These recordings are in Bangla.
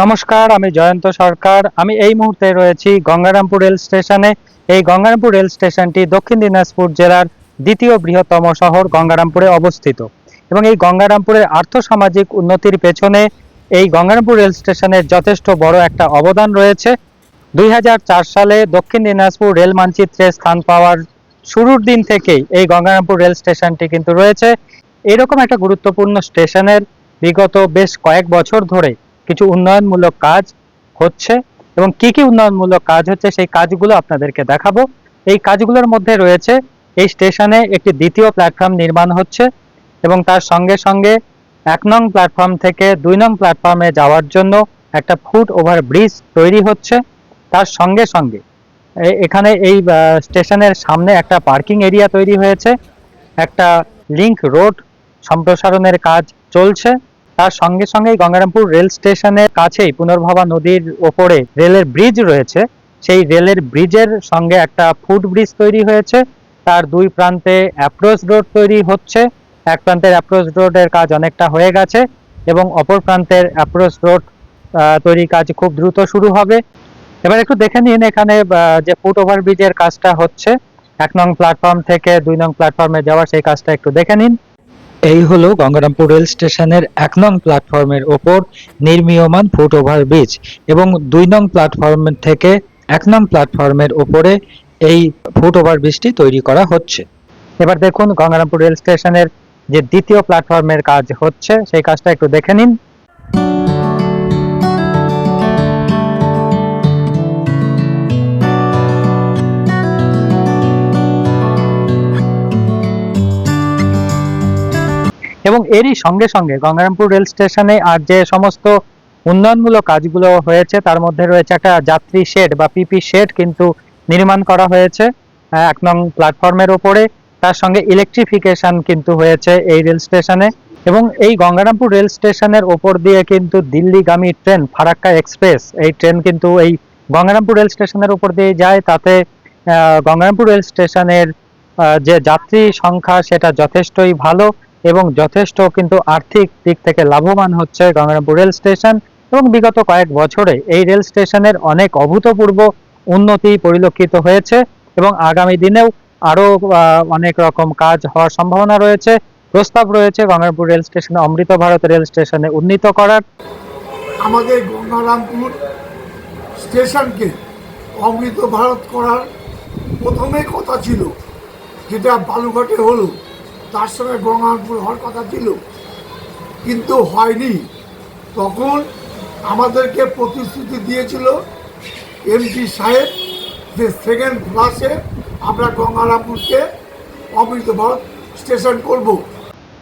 নমস্কার, আমি জয়ন্ত সরকার। আমি এই মুহূর্তে রয়েছি গঙ্গারামপুর রেল স্টেশনে। এই গঙ্গারামপুর রেল স্টেশনটি দক্ষিণ দিনাজপুর জেলার দ্বিতীয় বৃহত্তম শহর গঙ্গারামপুরে অবস্থিত এবং এই গঙ্গারামপুরের আর্থসামাজিক উন্নতির পেছনে এই গঙ্গারামপুর রেল স্টেশনের যথেষ্ট বড় একটা অবদান রয়েছে। দুই হাজার চার সালে দক্ষিণ দিনাজপুর রেল মানচিত্রে স্থান পাওয়ার শুরুর দিন থেকেই এই গঙ্গারামপুর রেল স্টেশনটি কিন্তু রয়েছে। এরকম একটা গুরুত্বপূর্ণ স্টেশনের বিগত বেশ কয়েক বছর ধরে কিছু উন্নয়নমূলক কাজ হচ্ছে এবং কি কি উন্নয়নমূলক কাজ হচ্ছে সেই কাজগুলো আপনাদেরকে দেখাবো। এই কাজগুলোর মধ্যে রয়েছে, এই স্টেশনে একটি দ্বিতীয় প্ল্যাটফর্ম নির্মাণ হচ্ছে এবং তার সঙ্গে সঙ্গে এক নং প্ল্যাটফর্ম থেকে দুই নং প্ল্যাটফর্মে যাওয়ার জন্য একটা ফুট ওভার ব্রিজ তৈরি হচ্ছে। তার সঙ্গে সঙ্গে এখানে এই স্টেশনের সামনে একটা পার্কিং এরিয়া তৈরি হয়েছে। একটা লিংক রোড সম্প্রসারণের কাজ চলছে। তার সঙ্গে সঙ্গে গঙ্গারামপুর রেল স্টেশনের কাছেই পুনর্ভবা নদীর ওপরে রেলের ব্রিজ রয়েছে। সেই রেলের ব্রিজের সঙ্গে একটা ফুট ব্রিজ তৈরি হয়েছে। তার দুই প্রান্তে অ্যাপ্রোচ রোড তৈরি হচ্ছে। এক প্রান্তের অ্যাপ্রোচ রোডের কাজ অনেকটা হয়ে গেছে এবং অপর প্রান্তের অ্যাপ্রোচ রোড তৈরির কাজ খুব দ্রুত শুরু হবে। এবার একটু দেখে নিন এখানে যে ফুট ওভার ব্রিজের কাজটা হচ্ছে। এক নং প্ল্যাটফর্ম থেকে দুই নং প্ল্যাটফর্মে যাওয়ার সেই কাজটা একটু দেখে নিন। এই হলো গঙ্গারামপুর রেল স্টেশনের এক নং প্ল্যাটফর্মের ওপর নির্মীয়মান ফুটওভার ব্রিজ এবং দুই নং প্ল্যাটফর্ম থেকে এক নং প্ল্যাটফর্মের ওপরে এই ফুটওভার ব্রিজটি তৈরি করা হচ্ছে। এবার দেখুন গঙ্গারামপুর রেল স্টেশনের যে দ্বিতীয় প্ল্যাটফর্মের কাজ হচ্ছে, সেই কাজটা একটু দেখে নিন। এবং এরই সঙ্গে সঙ্গে গঙ্গারামপুর রেল স্টেশনে আর যে সমস্ত উন্নয়নমূলক কাজগুলো হয়েছে, তার মধ্যে রয়েছে একটা যাত্রী শেড বা পিপি শেড কিন্তু নির্মাণ করা হয়েছে এক নং প্ল্যাটফর্মের ওপরে। তার সঙ্গে ইলেকট্রিফিকেশন কিন্তু হয়েছে এই রেল স্টেশনে এবং এই গঙ্গারামপুর রেল স্টেশনের ওপর দিয়ে কিন্তু দিল্লিগামী ট্রেন, ফারাক্কা এক্সপ্রেস, এই ট্রেন কিন্তু এই গঙ্গারামপুর রেল স্টেশনের উপর দিয়ে যায়। তাতে গঙ্গারামপুর রেল স্টেশনের যে যাত্রী সংখ্যা সেটা যথেষ্টই ভালো। এবং যথেষ্ট কিন্তু আর্থিক দিক থেকে লাভবান হচ্ছে গঙ্গারামপুর রেল স্টেশন এবং বিগত কয়েক বছরে এই রেল স্টেশনের অনেক অভূতপূর্ব উন্নতি পরিলক্ষিত হয়েছে এবং আগামী দিনেও আরও আহ, অনেক রকম কাজ হওয়ার সম্ভাবনা রয়েছে প্রস্তাব রয়েছে গঙ্গারামপুর রেল স্টেশনে অমৃত ভারত রেল স্টেশনে উন্নীত করার। আমাদের গঙ্গারামপুর স্টেশনকে অমৃত ভারত করার প্রথমে কথা ছিল যেটা বালুঘাটে হলো। তার সঙ্গে গঙ্গারামপুর হওয়ার কথা ছিল। কিন্তু হয়নি। তখন আমাদেরকে প্রতিশ্রুতি দিয়েছিল এমপি সাহেব যে সেকেন্ড ক্লাসে আমরা গঙ্গারামপুরকে অমৃত ভারত স্টেশন করব।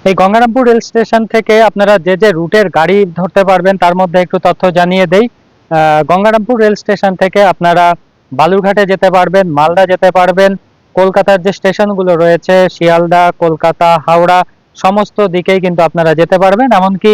এই গঙ্গারামপুর রেল স্টেশন থেকে আপনারা যে যে রুটের গাড়ি ধরতে পারবেন তার মধ্যে একটু তথ্য জানিয়ে দেই। গঙ্গারামপুর রেল স্টেশন থেকে আপনারা বালুরঘাটে যেতে পারবেন, মালদা যেতে পারবেন কলকাতার যে স্টেশনগুলো রয়েছে শিয়ালদা কলকাতা হাওড়া সমস্ত দিকেই কিন্তু আপনারা যেতে পারবেন এমনকি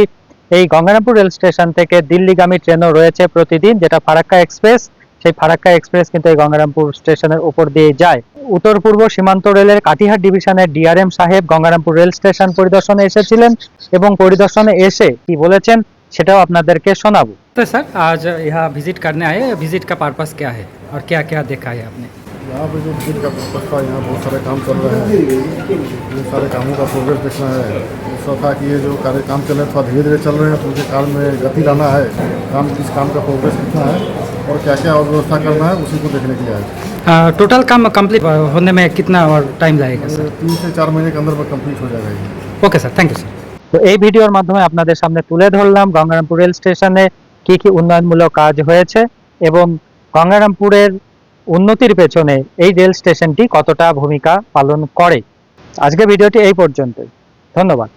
এই গঙ্গারামপুর রেল স্টেশন থেকে দিল্লিগামী ট্রেনও রয়েছে প্রতিদিন যেটা ফারাক্কা এক্সপ্রেস সেই ফারাক্কা এক্সপ্রেস কিন্তু এই গঙ্গারামপুর স্টেশনের উপর দিয়ে যায় উত্তর পূর্ব সীমান্ত রেলের কাটিহার ডিভিশনের ডিআরএম সাহেব গঙ্গারামপুর রেল স্টেশন পরিদর্শনে এসেছিলেন এবং পরিদর্শনে এসে কি বলেছেন সেটাও আপনাদেরকে শোনাবো तो सर आज यहाँ विजिट करने आए विजिट का पर्पस क्या है और क्या क्या देखा है आपने यहाँ पे जो बिजली का पर्पज था यहाँ बहुत सारे काम चल रहे हैं ये सारे कामों का प्रोग्रेस देखना है दूसरा था कि ये जो कार्य काम चल रहे हैं थोड़ा धीरे धीरे चल रहे हैं तो उनके काम में गति लाना है काम किस काम का प्रोग्रेस कितना है और क्या क्या और व्यवस्था करना है उसी को देखने के लिए आए टोटल काम कंप्लीट होने में कितना और टाइम लगेगा ये सर तीन से चार महीने के अंदर में कंप्लीट हो जाएगा ये okay sir thank you sir তো এই ভিডিওর মাধ্যমে আপনাদের সামনে তুলে ধরলাম গঙ্গারামপুর রেল স্টেশনে কি কি উন্নয়নমূলক কাজ হয়েছে এবং গঙ্গারামপুরের উন্নতির পেছনে এই রেল স্টেশনটি কতটা ভূমিকা পালন করে। আজকে ভিডিওটি এই পর্যন্তই। ধন্যবাদ।